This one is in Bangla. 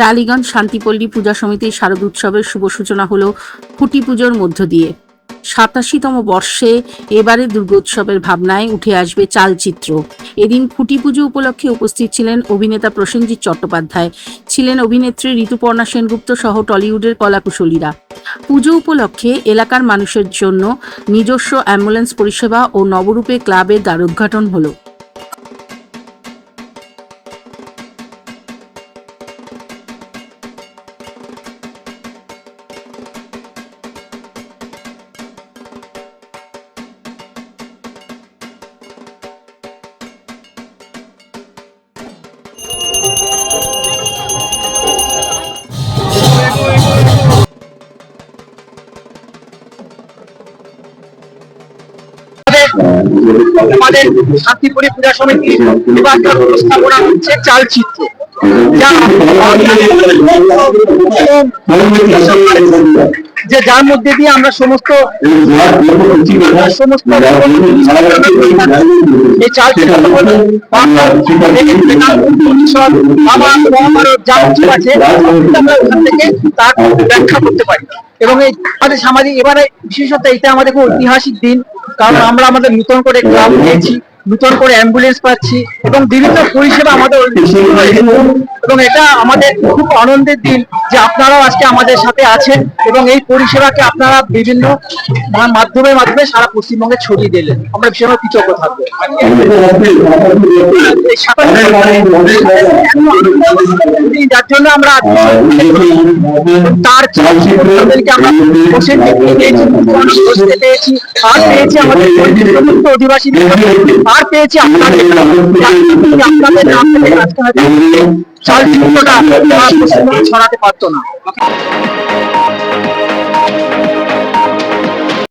টালিগঞ্জ শান্তিপল্লী পূজা সমিতির শারদ উৎসবের শুভ সূচনা হল খুঁটি পুজোর মধ্য দিয়ে। সাতাশিতম বর্ষে এবারে দুর্গোৎসবের ভাবনায় উঠে আসবে চালচিত্র। এদিন খুঁটি পুজো উপলক্ষে উপস্থিত ছিলেন অভিনেতা প্রসেনজিৎ চট্টোপাধ্যায়। ছিলেন অভিনেত্রী ঋতুপর্ণা সেনগুপ্ত সহ টলিউডের কলাকুশলীরা। পুজো উপলক্ষে এলাকার মানুষের জন্য নিজস্ব অ্যাম্বুলেন্স পরিষেবা ও নবরূপে ক্লাবের দ্বারোদ্ঘাটন হলো। আমাদের পূজা হচ্ছে চালচিত্র। যে যার মধ্যে দিয়ে আমরা সমস্ত তার ব্যাখ্যা করতে পারি এবং এই আমাদের সামাজিক এবারে বিশেষত এটা আমাদের খুব ঐতিহাসিক দিন। কারণ আমরা আমাদের নতুন করে ক্লাব পেয়েছি নতুন করে অ্যাম্বুলেন্স পাচ্ছি এবং বিভিন্ন পরিষেবা আমাদের। এবং এটা আমাদের খুব আনন্দের দিন যে আপনারাও আজকে আমাদের সাথে আছেন এবং এই পরিষেবাকে আপনারা বিভিন্ন মাধ্যমের মাধ্যমে সারা পশ্চিমবঙ্গে ছড়িয়ে দিলেন। আমরা ভীষণ কৃতজ্ঞ থাকব। যার জন্য আমরা তার তাদেরকে আর পেয়েছি আমাদের অধিবাসী আর পেয়েছি আপনাদের আপনাদের নাম আজকে ছড়াতে পারতো না।